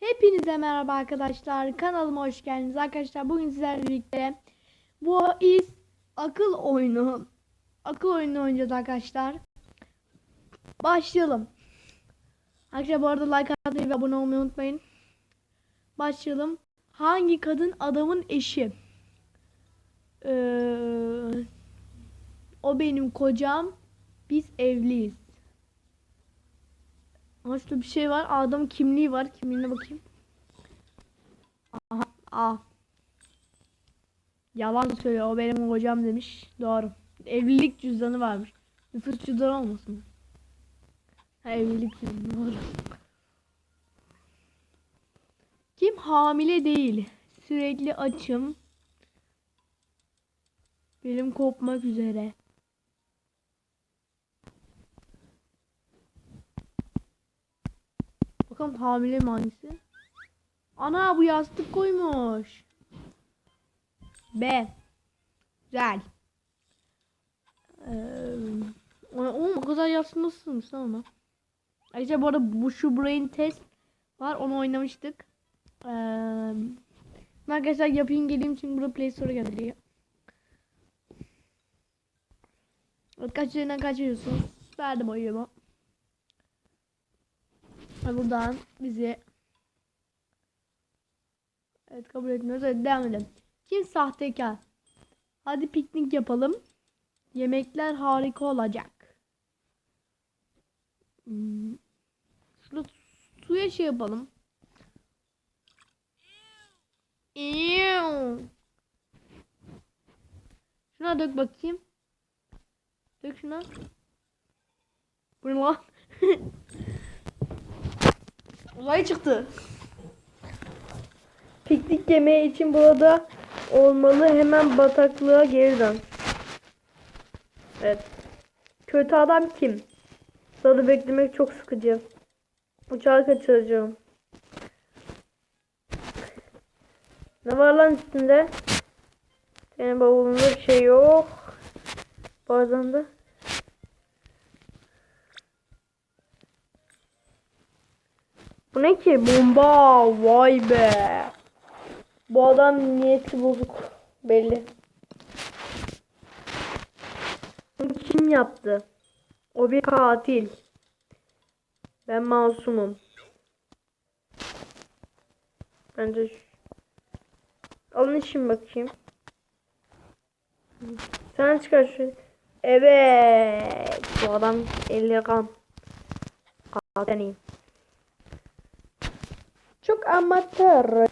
Hepinize merhaba arkadaşlar. Kanalıma hoş geldiniz. Arkadaşlar bugün sizlerle birlikte bu is akıl oyunu akıl oyunu oynayacağız arkadaşlar. Başlayalım. Arkadaşlar bu arada like atmayı ve abone olmayı unutmayın. Başlayalım. Hangi kadın adamın eşi? Ee, o benim kocam. Biz evliyiz. Ama bir şey var. Adam kimliği var. Kimliğine bakayım. Aha. Aa. Yalan söylüyor. O benim kocam demiş. Doğru. Evlilik cüzdanı varmış. Nüfus cüzdanı olmasın? Ha, evlilik cüzdanı doğru. Kim hamile değil? Sürekli açım. Belim kopmak üzere. Bakalım hamile mi hangisi? Ana bu yastık koymuş. B. Güzel. Ee, oğlum o kadar yastık nasıl sığmış? Ayrıca bu arada bu şu brain test var onu oynamıştık. Ee, arkadaşlar yapayım geleyim çünkü burada Play Store gönderiyor. Evet, kaç üzerinden kaç veriyorsunuz? Verdim oyumu. Ve buradan bizi Evet kabul etmiyoruz. Evet devam edelim. Kim sahtekar? Hadi piknik yapalım. Yemekler harika olacak. Hmm. Şurada suya şey yapalım. Şuna dök bakayım. Dök şuna. Bu lan? Uzay çıktı. Piknik yemeği için burada olmalı. Hemen bataklığa geri dön. Evet. Kötü adam kim? Sırada beklemek çok sıkıcı. Uçağı kaçıracağım. Ne var lan üstünde? Senin bavulunda bir şey yok. Bazen de. Ne ki? Bomba. Vay be. Bu adam niyeti bozuk. Belli. Bunu kim yaptı? O bir katil. Ben masumum. Bence. Alın işin bakayım. Sen çıkar şu. Evet. Bu adam eli kan. Katil. Çok amatör.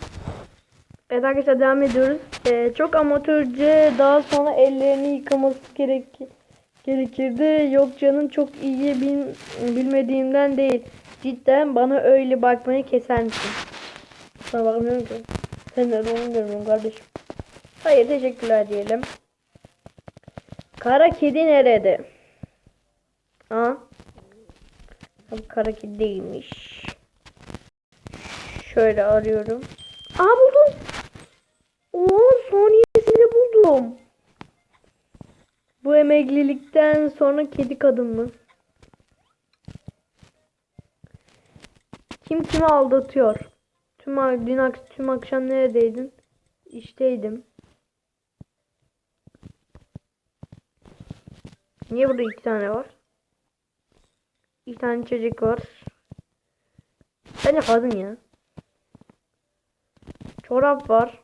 Evet arkadaşlar devam ediyoruz. Ee, çok amatörce daha sonra ellerini yıkaması gerek gerekirdi. Yok canım çok iyi bil, bilmediğimden değil. Cidden bana öyle bakmayı keser misin? Sana bakmıyorum ki. Sen de onu görmüyorum kardeşim. Hayır teşekkürler diyelim. Kara kedi nerede? Ha? Kara kedi değilmiş. Şöyle arıyorum. Aa buldum. Oo saniyesinde buldum. Bu emeklilikten sonra kedi kadın mı? Kim kimi aldatıyor? Tüm dün ak tüm akşam neredeydin? İşteydim. Niye burada iki tane var? İki tane çocuk var. Bence kadın ya. Çorap var.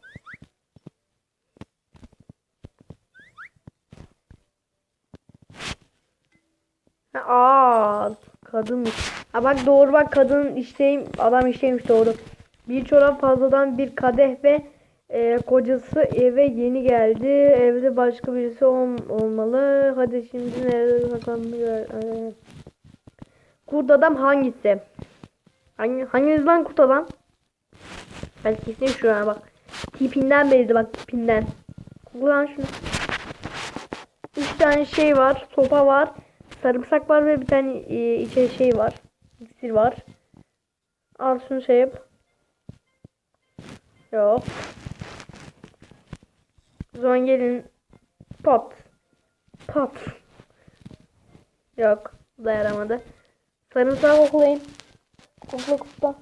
Aa, kadın. Ha bak doğru bak kadın işteyim adam işteymiş doğru. Bir çorap fazladan bir kadeh ve e, kocası eve yeni geldi. Evde başka birisi ol, olmalı. Hadi şimdi nerede saklandı? E, kurt adam hangisi? Hangi hanginiz lan kurt adam? Ben kesin şuraya bak. Tipinden belli bak tipinden. Kullan şunu. Üç tane şey var. Sopa var. Sarımsak var ve bir tane e, içe şey var. İksir var. Al şunu şey yap. Yok. Zaman gelin. Pot. Pot. Yok. Bu da yaramadı. Sarımsağı koklayın. Kokla kokla.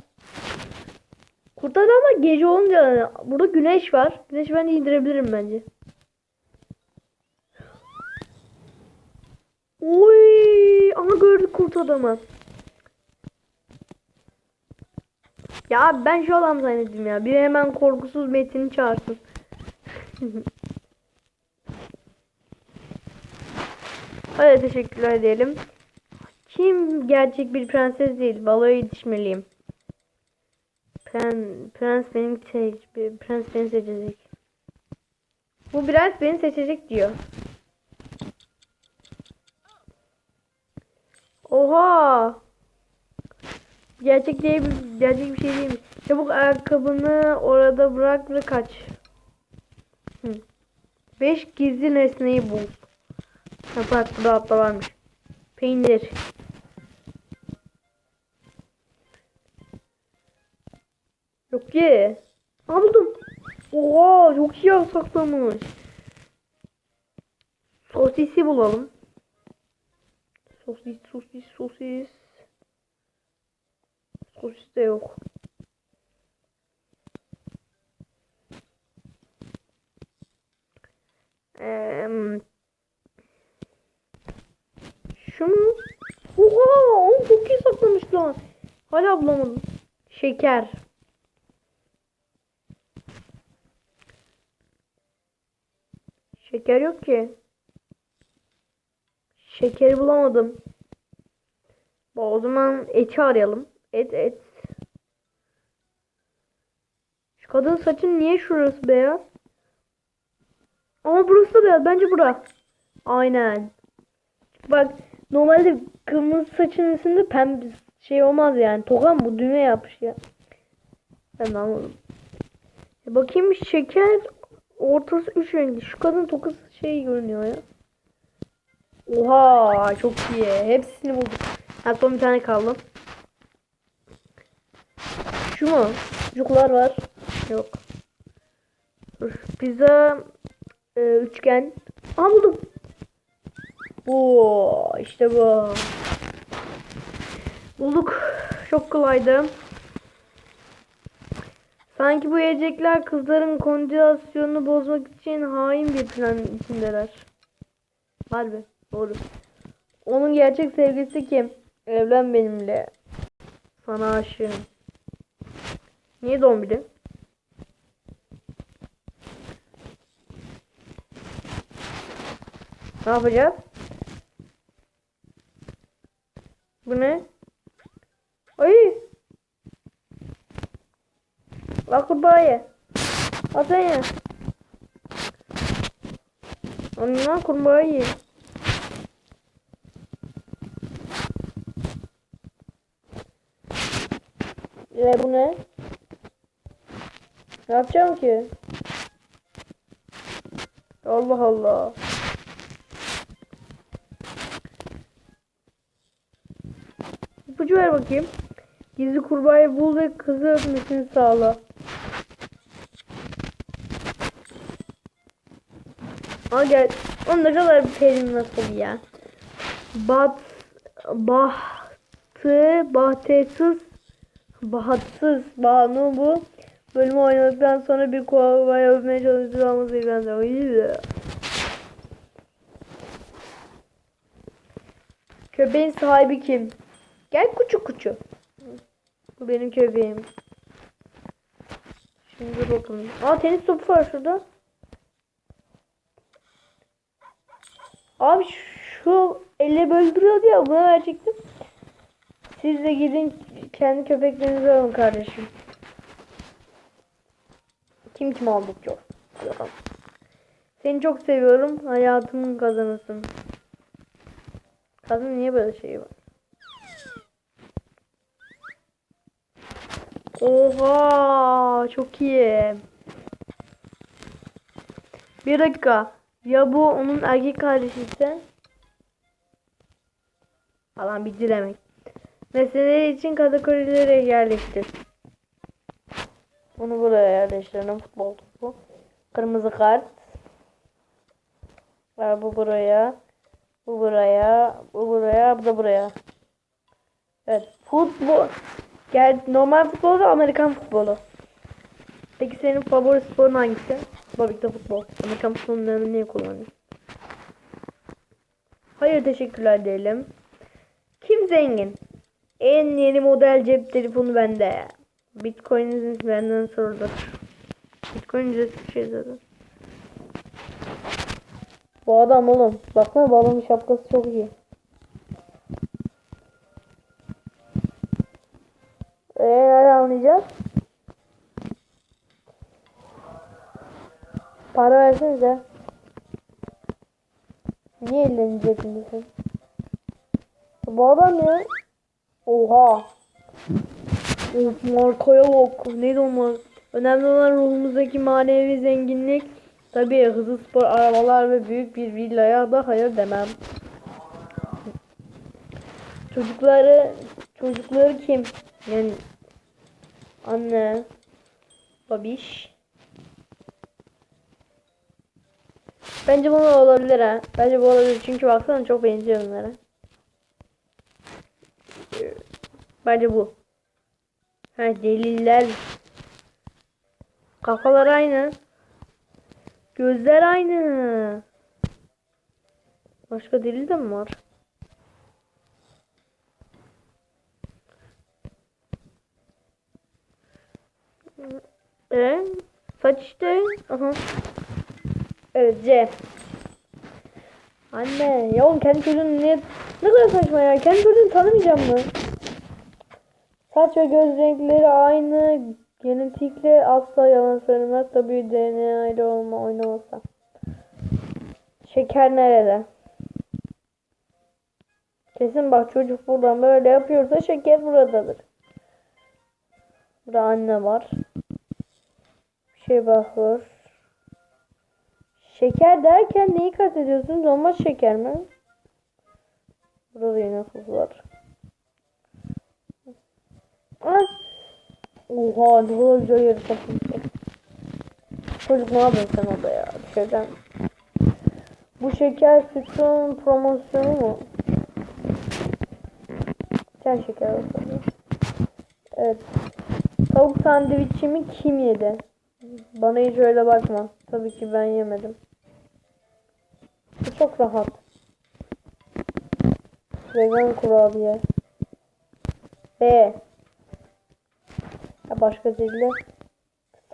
Kurt adamlar gece olunca burada güneş var. Güneş ben indirebilirim bence. Oy! Ama gördük kurt adamı. Ya ben şu adam zannettim ya. Biri hemen korkusuz Metin'i çağırsın. Hadi teşekkürler diyelim. Kim gerçek bir prenses değil. Baloya yetişmeliyim. Pren, prens benim seç, prens beni seçecek. Bu prens beni seçecek diyor. Oha! Gerçek değil, gerçek bir şey değilmiş. Çabuk ayakkabını orada bırak ve kaç. Hı. Beş gizli nesneyi bul. Bak burada atla varmış. Peynir. Yok ki. Aa buldum. Oha çok iyi saklamış. Sosisi bulalım. Sosis sosis sosis. Sosis de yok. Eee şu mu? Oha! Çok iyi saklamış lan. Hala bulamadım. Şeker. Şeker yok ki. Şekeri bulamadım. O zaman eti arayalım. Et et. Şu kadın saçın niye şurası beyaz? Ama burası da beyaz. Bence bura. Aynen. Bak normalde kırmızı saçın üstünde pembe şey olmaz yani. Tokan bu düğme yapmış ya. Ben anladım. E bakayım şeker ortası üç renkli. Şu kadın tokası şey görünüyor ya. Oha çok iyi. Hepsini bulduk. Ha, bir tane kaldı. Şu mu? Çocuklar var. Yok. Pizza e, üçgen. Aa buldum. Bu işte bu. Bulduk. Çok kolaydı. Sanki bu yiyecekler kızların kondisyonunu bozmak için hain bir plan içindeler. Harbi. Doğru. Onun gerçek sevgilisi kim? Evlen benimle. Sana aşığım. Niye zombili? Ne yapacağız? Bu ne? Bak kurbağaya. Al sen ya. Ondan kurbağayı. E bu ne? Ne yapacağım ki? Allah Allah. İpucu ver bakayım. Gizli kurbağayı bul ve kızı öpmesini sağla. Aa gel. O ne kadar bir terim nasıl ya. Bat bahtı bahtesız bahtsız Banu bu bölümü oynadıktan sonra bir kurbağayı öpmeye çalıştığı olması ilgilendi. Köpeğin sahibi kim? Gel kuçu kuçu. Bu benim köpeğim. Şimdi bakalım. Aa tenis topu var şurada. Abi şu elle böldürüyordu ya buna verecektim. Siz de gidin kendi köpeklerinizi alın kardeşim. Kim kim aldık. Hadi bakalım. Seni çok seviyorum. Hayatımın kazanısın. Kadın niye böyle şey var? Oha çok iyi. Bir dakika. Ya bu onun erkek kardeşi ise? Falan bir dilemek. Meseleler için kategorilere yerleştir. Bunu buraya yerleştirelim. Futbol topu. Kırmızı kart. Var bu buraya. Bu buraya. Bu buraya. Bu da buraya. Evet. Futbol. Gel normal futbolu ve Amerikan futbolu. Peki senin favori sporun hangisi? De futbol. Amerikan futbolunu niye kullanıyorsun? Hayır teşekkürler diyelim. Kim zengin? En yeni model cep telefonu bende. Bitcoin'iniz benden sorulur. Bitcoin ücretsiz bir şey zaten. Bu adam oğlum. Baksana bu şapkası çok iyi. Para versenize. Niye ellerini cebindesin? Bu adam ne? Oha. Of markaya bak. Neydi o marka? Önemli olan ruhumuzdaki manevi zenginlik. Tabii hızlı spor arabalar ve büyük bir villaya da hayır demem. Çocukları çocukları kim? Yani anne, babiş. Bence bunu olabilir ha. Bence bu olabilir çünkü baksana çok benziyor bunlara. Ee, Bence bu. Ha deliller. Kafalar aynı. Gözler aynı. Başka delil de mi var? E, saç işte. Aha. Evet. Anne ya oğlum kendi çocuğunu niye ne kadar saçma ya kendi çocuğunu tanımayacağım mı? Saç ve göz renkleri aynı genetikle asla yalan söylemez tabii DNA ile olma oynamasa. Şeker nerede? Kesin bak çocuk buradan böyle yapıyorsa şeker buradadır. Burada anne var. Bir şey bakıyor. Şeker derken neyi kastediyorsun? Normal şeker mi? Burada da yine tuz var. Ah! Oha ne kadar güzel yeri kapatmışlar. Çocuk ne yapıyorsun sen orada ya? Şeyden. Bu şeker sütün promosyonu mu? Sen şeker olsun. Evet. Tavuk sandviçimi kim yedi? Bana hiç öyle bakma. Tabii ki ben yemedim. Bu çok rahat. Vegan kurabiye. B. Ya başka zille.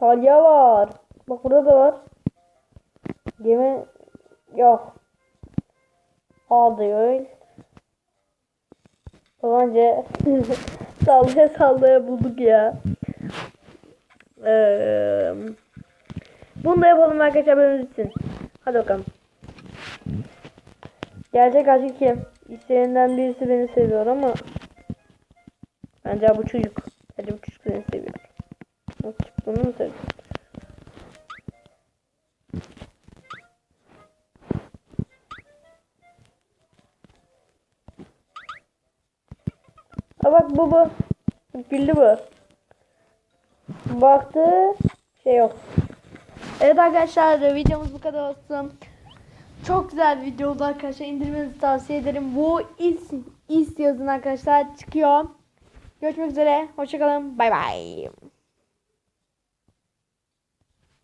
Salya var. Bak burada da var. Yeme yok. A diyor. Bence sallaya sallaya bulduk ya. Eee bunu da yapalım arkadaşlar bölümümüz için. Hadi bakalım. Gerçek aşkı kim? İsteyenden birisi beni seviyor ama bence bu çocuk. Bence bu çocuk beni seviyor. O çocuk bunu mu seviyor? Ha bak bu bu. Güldü bu. Baktı. Şey yok. Evet arkadaşlar videomuz bu kadar olsun. Çok güzel bir video oldu arkadaşlar. İndirmenizi tavsiye ederim. Bu is, is yazın arkadaşlar çıkıyor. Görüşmek üzere. Hoşçakalın. Bay bay.